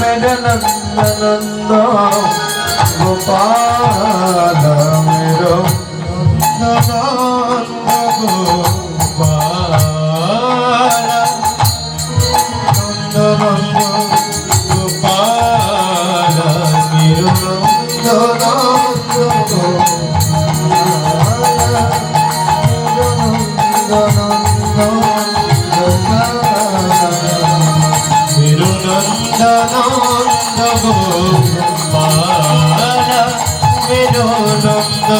রামের নন্দনন্দ গোপাল রামের নন্দনন্দ গোপাল নন্দনন্দ গোপাল রামের নন্দনন্দ গোপাল নন্দনন্দ নন্দ গোপাল মেরো নন্দ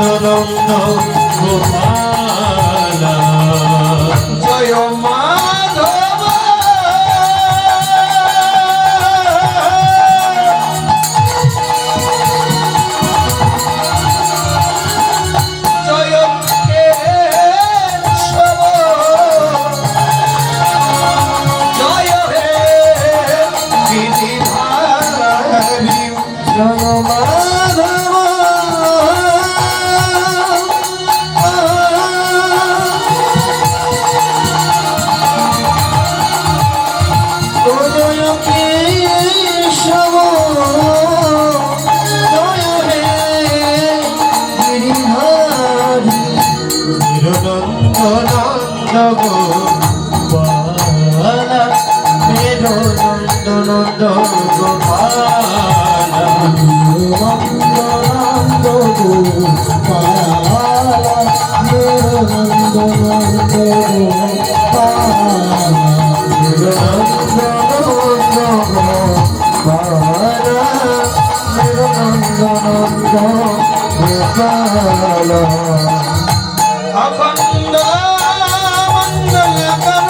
मेरो নিরনন্দ গোপাল মেরো নন্দ নন্দ গোপাল নন্দ গোপাল মেরো নন্দ নন্দ গোপাল নিরনন্দ নন্দ গোপাল মেরো নন্দ নন্দ গোপাল অখণ্ড la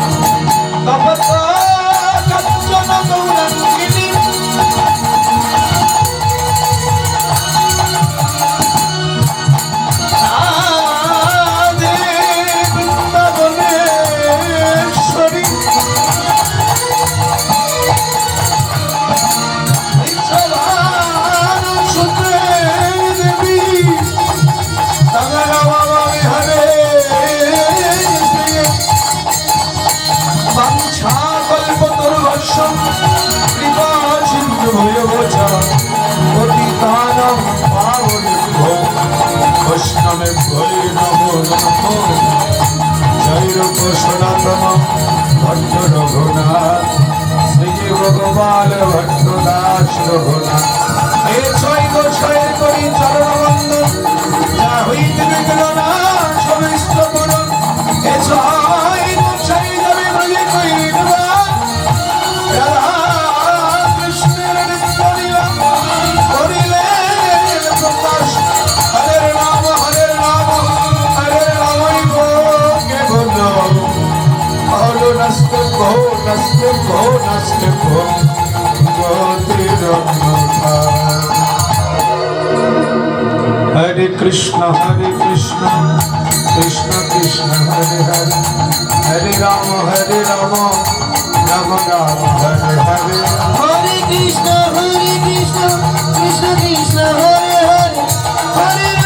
বাঞ্ছা কল্প দুর্ভর্ষ কৃপা সিন্ধু ভৈরব পতিতানম পাবনেভ্য বৈষ্ণবেভ্যৈ নমো নমঃ জয়রূপ সনাতন ভট্ট রঘুনাথ শ্রী ভগবান ভট্ট দাস রঘুনাথ এ ছয় গোছয়ের করি চরণবন্ধন যা হইতে বিঘ্ন না সমস্ত পুরন এ ছয় নাচতে ভো নাচতে ভো গতির হরে কৃষ্ণ হরে কৃষ্ণ কৃষ্ণ কৃষ্ণ, হরে হরে। হরে রাম হরে রাম রাম রাম, হরে হরে। হরে কৃষ্ণ হরে কৃষ্ণ কৃষ্ণ কৃষ্ণ, হরে হরে। হরে